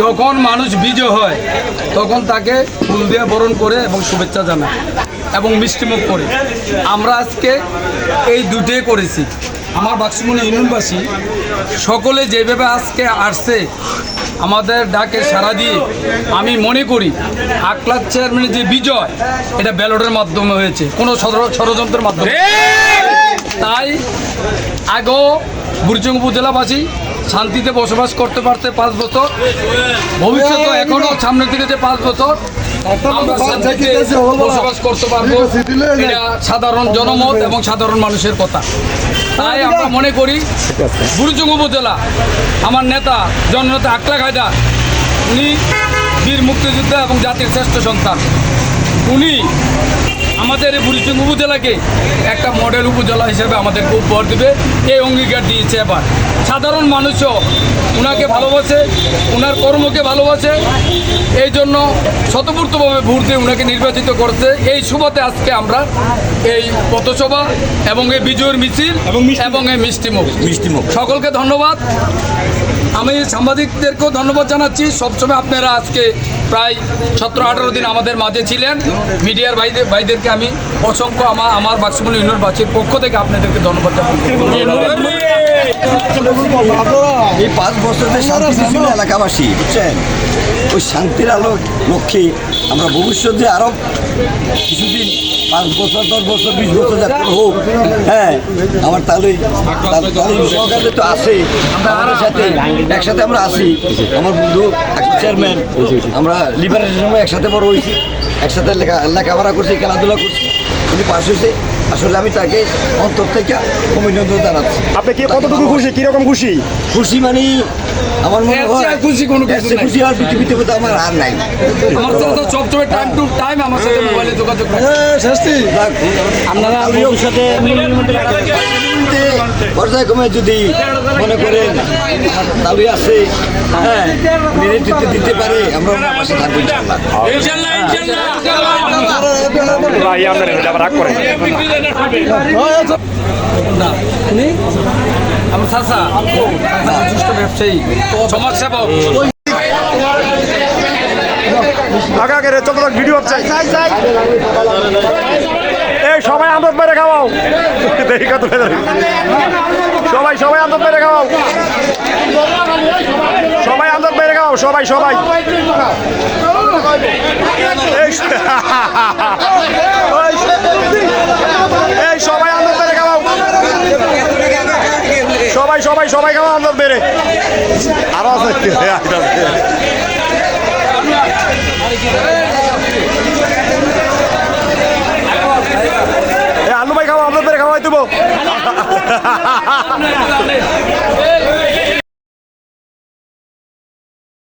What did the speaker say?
যখন মানুষ বিজয় হয় তখন তাকে ফুল দিয়ে বরণ করে এবং শুভেচ্ছা জানায় এবং মিষ্টিমুখ করে। আমরা আজকে এই দুটোই করেছি। আমার বাক্সমণি ইউনিয়নবাসী সকলে যেভাবে আজকে আসছে আমাদের ডাকে সাড়া দিয়ে আমি মনে করি আকলাদ চেয়ারম্যানের যে বিজয় এটা ব্যালটের মাধ্যমে হয়েছে কোনো ষড়যন্ত্রের মাধ্যমে। তাই আগেও বুড়িচং উপজেলাবাসী শান্তিতে বসবাস করতে পারতে পাঁচ বছর। ভবিষ্যতে এখনও সামনের দিকে যে পাঁচ বছর বসবাস করতে পারব। এটা সাধারণ জনমত এবং সাধারণ মানুষের কথা। তাই আমরা মনে করি বুড়িচং উপজেলা আমার নেতা জননেতা আকলা কায়দা উনি বীর মুক্তিযোদ্ধা এবং জাতির শ্রেষ্ঠ সন্তান। উনি আমাদের এই বুড়িচুং উপজেলাকে একটা মডেল উপজেলা হিসেবে আমাদেরকে উপহার দেবে। এই অঙ্গীকার দিয়েছে এবার। সাধারণ মানুষও ওনাকে ভালোবাসে ওনার কর্মকে ভালোবাসে এই জন্য শতপূর্তভাবে ভোট দিয়ে ওনাকে নির্বাচিত করছে। এই সুবাদে আজকে আমরা এই পথসভা এবং এই বিজয়ের মিছিল এবং এবং এই মিষ্টিমুখ মিষ্টিমুখ সকলকে ধন্যবাদ। আমি সাংবাদিকদেরকেও ধন্যবাদ জানাচ্ছি। সবসময় আপনারা আজকে প্রায় সতেরো আঠারো দিন আমাদের মাঝে ছিলেন। মিডিয়ার ভাইদের ভাইদেরকে আমি অসংখ্য আমার আমার বাক্সমূল ইউনিয়নবাসীর পক্ষ থেকে আপনাদেরকে ধন্যবাদ জানাচ্ছি। এই পাঁচ বছর যে শান্তি ছিল এলাকাবাসী বুঝছেন? ওই শান্তির আলো লক্ষ্যে আমরা ভবিষ্যতে আরও কিছুদিন পাঁচ বছর, দশ বছর, বিশ বছর যাতে হোক হ্যাঁ আমার তাহলে সহকারে তো আছে, আমাদের সাথে, একসাথে আমরা আছি। আমার বন্ধু একটা চেয়ারম্যান আমরা লিবারেশন সময় একসাথে বড় হয়েছি, একসাথে লেখা, লেখাপড়া করছি, খেলাধুলা করছি। উনি পাশ হয়েছে। আসলে আমি তাকে অন্তর থেকে অভিনন্দন জানাচ্ছি। আপনি কি কতটুকু খুশি? কীরকম খুশি? খুশি মানে আমার মনে হয় খুশি কোনো কিছু। খুশি আর পৃথিবীতে বোধহয় আমার আর নাই। আমার সাথে তো সবসময় টাইম টু টাইম আমার সাথে মোবাইলে যোগাযোগ রাখে। যাক, আপনারা ভবিষ্যতে পর্যায়ক্রমে যদি মনে করেন দাবি আছে হ্যাঁ নেতৃত্ব দিতে পারে আমরা পাশে থাকব ইনশাআল্লাহ। ভিডিও হচ্ছে এই সবাই আন্দোলন মেরে খাওয়াও দেখি কত সবাই সবাই আন্দোলন মেরে খাওয়াও সবাই আন্দোলন মেরে খাওয়াও সবাই সবাই এই সবাই আন্দোলন মেরে খাওয়াও। সবাই সবাই সবাই খাওয়া আন্দোলন মেরে আরও আছে। আলু ভাই খাওয়া আন্দোলন মেরে খাওয়াই দেবো